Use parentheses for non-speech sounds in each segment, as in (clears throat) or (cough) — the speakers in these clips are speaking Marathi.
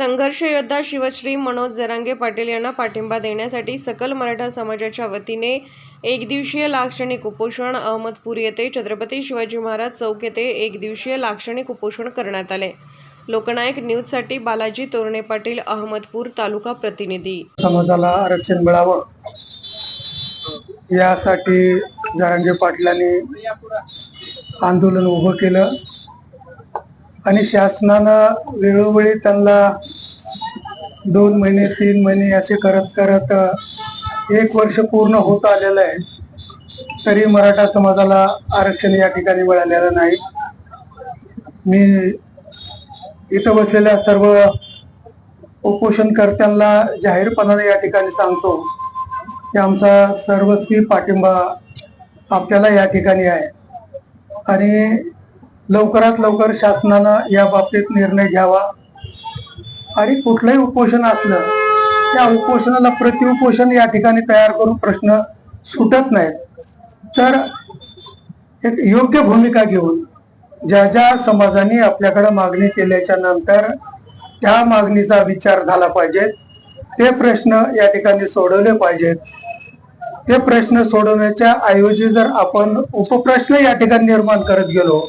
संघर्ष योद्धा शिवश्री मनोज जरांगे पाटील यांना पाठिंबा देण्यासाठी सकल मराठा समाजाच्या वतीने एकदिवसीय लाक्षणिक उपोषण अहमदपूर येथे छत्रपती शिवाजी महाराज चौक येथे एकदिवसीय लाक्षणिक उपोषण करण्यात आले. लोकनायक न्यूजसाठी बालाजी तोरणे पाटील अहमदपूर तालुका प्रतिनिधी. समाजाला आरक्षण मिळावं यासाठी जरांगे पाटलांनी आंदोलन उभं केलं. आणि शासनानं वेळोवेळी त्यांना दोन महिने तीन महिने असे करत करत एक वर्ष पूर्ण होत आलेलं आहे. तरी मराठा समाजाला आरक्षण या ठिकाणी मिळालेलं नाही. मी इथं बसलेल्या सर्व उपोषणकर्त्यांना जाहीरपणाने या ठिकाणी सांगतो की आमचा सर्वस्वी पाठिंबा आपल्याला या ठिकाणी आहे. आणि लवकरात लवकर शासनानं या बाबतीत निर्णय घ्यावा. आणि कुठलंही उपोषण असलं त्या उपोषणाला प्रतिउपोषण या ठिकाणी तयार करून प्रश्न सुटत नाहीत. तर एक योग्य भूमिका घेऊन ज्या ज्या समाजाने आपल्याकडे मागणी केल्याच्यानंतर त्या मागणीचा विचार झाला पाहिजे. ते प्रश्न या ठिकाणी सोडवले पाहिजेत. ते प्रश्न सोडवण्याच्या ऐवजी जर आपण उपप्रश्न या ठिकाणी निर्माण करत गेलो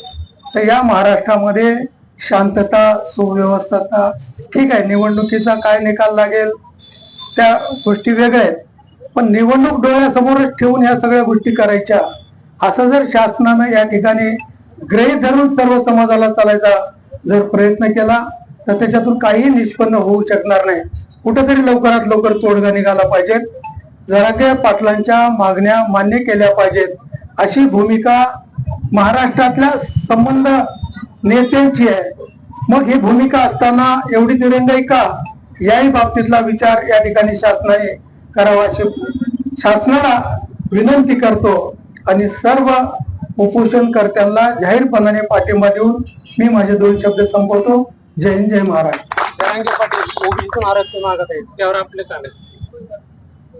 तर या महाराष्ट्रामध्ये शांतता सुव्यवस्था ठीक आहे निवडणुकीचा काय निकाल लागेल त्या गोष्टी वेगळ्या आहेत. पण निवडणूक डोळ्यासमोरच ठेवून या सगळ्या गोष्टी करायच्या असं जर शासनानं या ठिकाणी ग्रही धरून सर्व समाजाला चालायचा जर प्रयत्न केला तर त्याच्यातून काही निष्पन्न होऊ शकणार नाही. कुठेतरी लवकरात लवकर तोडगा निघाला पाहिजेत. जरागे पाटलांच्या मागण्या मान्य केल्या पाहिजेत. अशी भूमिका महाराष्ट्रातल्या संबंध नेत्यांची आहे. मग ही भूमिका असताना एवढी दिरंगाई का? याही बाबतीतला विचार या ठिकाणी शासनाने करावा अशी शासनाला विनंती करतो आणि सर्व उपोषणकर्त्यांना जाहीरपणाने पाठिंबा देऊन मी माझे दोन शब्द संपवतो. जय हिंद जय महाराष्ट्र.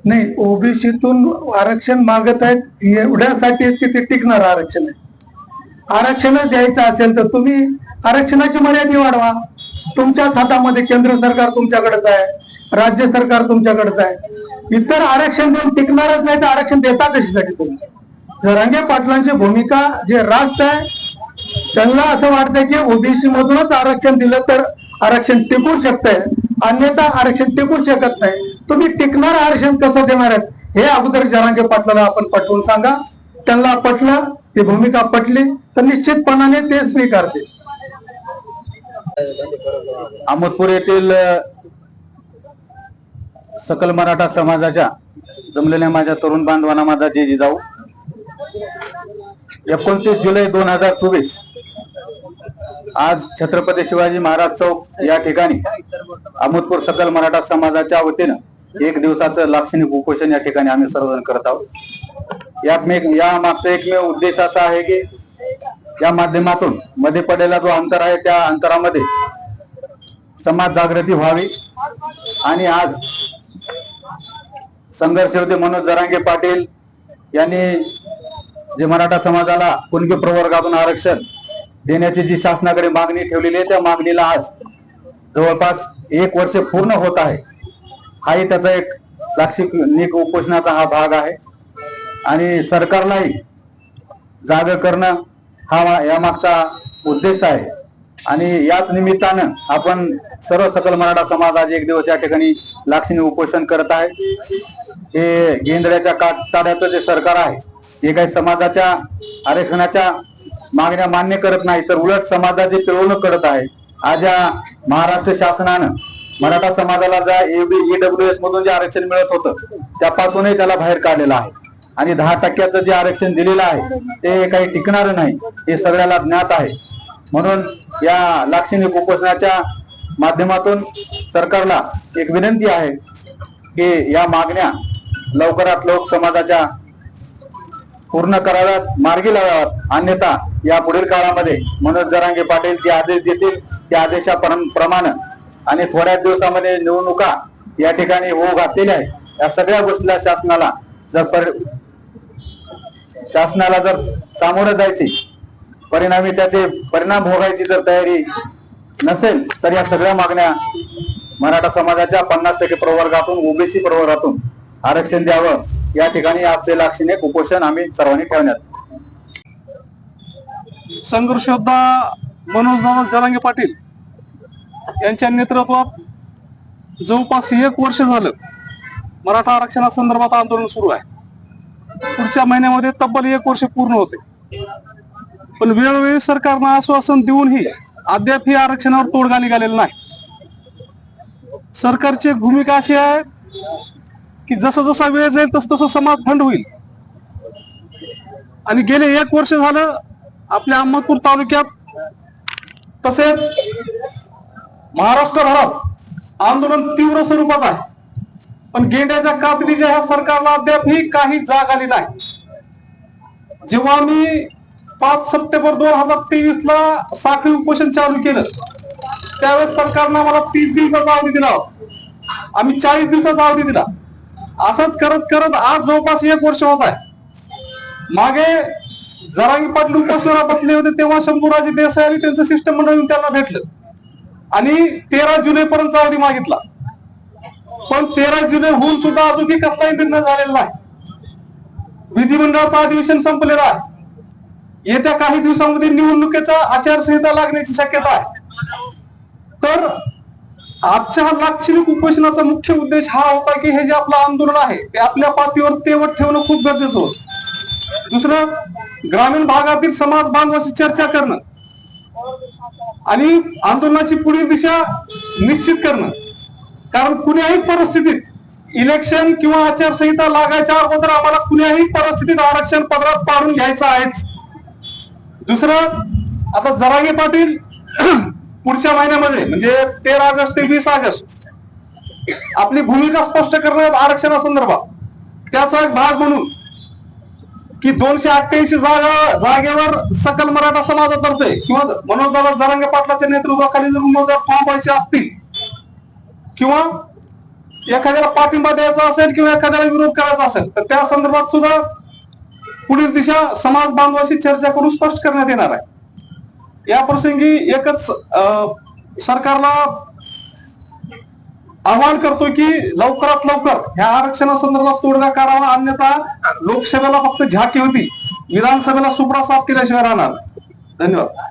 नाही ओबीसीतून आरक्षण मागत आहेत एवढ्यासाठीच की ते टिकणार आरक्षण आहे. आरक्षणच द्यायचं असेल तर तुम्ही आरक्षणाची मर्यादा वाढवा. तुमच्याच हातामध्ये केंद्र सरकार तुमच्याकडेच आहे राज्य सरकार तुमच्याकडेच आहे. इतर आरक्षण देऊन टिकणारच नाही तर आरक्षण देता कशासाठी तुम्ही? जरांगे पाटलांची भूमिका जे रास्त आहे त्यांना असं वाटतंय की ओबीसी मधूनच आरक्षण दिलं तर आरक्षण टिकू शकतंय. अन्यथा आरक्षण टिकू शकत नाही. तुम्ही टिकणार आरक्षण कसं देणार आहेत? हे अगोदर जरांगे पाटलाला आपण पटवून सांगा. त्यांना पटलं ती भूमिका पटली. तर निश्चितपणाने ते स्वीकारतील अहमदपूर येथील सकल मराठा समाजाच्या जमलेल्या माझ्या तरुण बांधवांना माझा जे जिजाऊ एकोणतीस जुलै दोन हजार चोवीस आज छत्रपती शिवाजी महाराज चौक या ठिकाणी अहमदपूर सकल मराठा समाजाच्या वतीनं एक दिवसाचं लाक्षणिक उपोषण या ठिकाणी आम्ही सर्वजण करत आहोत. यात मे या मागचा एकमेव उद्देश असा आहे की या माध्यमातून मध्ये पडलेला जो अंतर आहे त्या अंतरामध्ये समाज जागृती व्हावी. आणि आज संघर्ष होते मनोज जरांगे पाटील यांनी जे मराठा समाजाला कुणबी प्रवर्गातून आरक्षण देण्याची जी शासनाकडे मागणी ठेवलेली आहे त्या मागणीला आज जवळपास एक वर्ष पूर्ण होत आहे. हाही त्याचा एक लाक्षिक निक उपोषणाचा हा भाग आहे. आणि सरकारलाही जाग करणं हा यामागचा उद्देश आहे. आणि याच निमित्तानं आपण सर्व सकल मराठा समाज आज एक दिवस या ठिकाणी लाक्षणिक उपोषण करत आहे. हे गेंद्र्याच्या काटाड्याचं जे सरकार आहे हे काही समाजाच्या आरक्षणाच्या मागण्या मान्य करत नाही तर उलट समाजाची पिळवणूक करत आहे. आज या महाराष्ट्र शासनानं मराठा समाजाला ज्या ईडब्ल्यू एस मधून जे आरक्षण मिळत होतं त्यापासूनही त्याला बाहेर काढलेलं आहे. आणि दहा टक्क्याचं जे आरक्षण दिलेलं आहे ते काही टिकणार नाही. हे सगळ्याला ज्ञात आहे. म्हणून या लाक्षणिक उपोषणाच्या माध्यमातून सरकारला एक विनंती आहे की या मागण्या लवकरात लवकर समाजाच्या पूर्ण कराव्यात मार्गी लावाव्यात अन्यथा या पुढील काळामध्ये मनोज जरांगे पाटील जे आदेश देतील त्या आदेशाप्रमाणे आणि थोड्याच दिवसामध्ये निवडणुका या ठिकाणी होऊ घातलेल्या आहेत. या सगळ्या गोष्टीला शासनाला जर पर शासनाला जर सामोरं जायची परिणामी त्याचे परिणाम भोगायची जर तयारी नसेल तर या सगळ्या मागण्या मराठा समाजाच्या पन्नास टक्के प्रवर्गातून ओबीसी प्रवर्गातून आरक्षण द्यावं या ठिकाणी आजचे लाक्षणिक कुपोषण आम्ही सर्वांनी ठेवण्यात. संघर्ष योद्धा मनोज जरांगे पाटील यांच्या नेतृत्वात जवळपास एक वर्ष झालं मराठा आरक्षणासंदर्भात आंदोलन सुरू आहे. पुढच्या महिन्यामध्ये तब्बल एक वर्ष पूर्ण होते. पण वेळोवेळी सरकारनं आश्वासन देऊनही अद्याप ही आरक्षणावर तोडगा निघालेला नाही. सरकारची भूमिका अशी आहे की जसं जसा वेळ जाईल तस तसं समाज थंड होईल. आणि गेले एक वर्ष झालं आपल्या अहमदपूर तालुक्यात तसेच महाराष्ट्रभरात आंदोलन तीव्र स्वरूपात आहे. पण गेंड्याच्या कातडीच्या ह्या सरकारला अद्यापही काही जाग आली नाही. जेव्हा आम्ही पाच सप्टेंबर दोन हजार तेवीस ला साखळी उपोषण चालू केलं त्यावेळेस सरकारनं आम्हाला तीस दिवसाचा अवधी दिला. आम्ही चाळीस दिवसाचा अवधी दिला. असंच करत करत आज जवळपास एक वर्ष होत आहे. मागे जरांगी पाटील उपोषणाला बसले होते तेव्हा शंभूराजे देसाई आणि त्यांचं शिष्टमंडळ त्यांना भेटलं. आणि तेरा जुलै पर्यंत अवधी मागितला. पण तेरा जुलै होऊन सुद्धा अजूनही कसलाही निर्णय झालेला नाही. विधिमंडळाचं अधिवेशन संपलेलं आहे. येत्या काही दिवसांमध्ये निवडणुकीचा आचारसंहिता लागण्याची शक्यता आहे. तर आजच्या हा लाक्षणिक उपोषणाचा मुख्य उद्देश हा होता की हे जे आपलं आंदोलन आहे ते आपल्या पातळीवर तेवट ठेवणं खूप गरजेचं होत. दुसरं ग्रामीण भागातील समाज बांधवाशी चर्चा करणं आणि आंदोलनाची पुढील दिशा निश्चित करणं. कारण कुण्याही परिस्थितीत इलेक्शन किंवा आचारसंहिता लागायच्या अगोदर आम्हाला कुण्याही परिस्थितीत आरक्षण पदरात पाडून घ्यायचं आहेच. दुसरं आता जरांगे पाटील (clears throat) पुढच्या महिन्यामध्ये म्हणजे तेरा ऑगस्ट ते वीस ऑगस्ट आपली भूमिका स्पष्ट करण्यात आरक्षणासंदर्भात त्याचा एक भाग म्हणून की दोनशे अठ्ठ्याऐंशी जागा जागेवर सकल मराठा समाजातर्फे किंवा मनोजदादा जरांगे पाटलाच्या नेतृत्वाखाली जर उमेदवार थांबवायचे असतील किंवा एखाद्याला पाठिंबा द्यायचा असेल किंवा एखाद्याला विरोध करायचा असेल तर त्या संदर्भात सुद्धा पुढील दिशा समाज बांधवाशी चर्चा करून स्पष्ट करण्यात येणार आहे. या प्रसंगी एकच अं, सरकारला आवाहन करतो की लवकरात लवकर ह्या आरक्षणासंदर्भात तोडगा काढावा अन्यथा लोकसभेला फक्त झाकी होती विधानसभेला सुपडा साफ केल्याशिवाय राहणार धन्यवाद.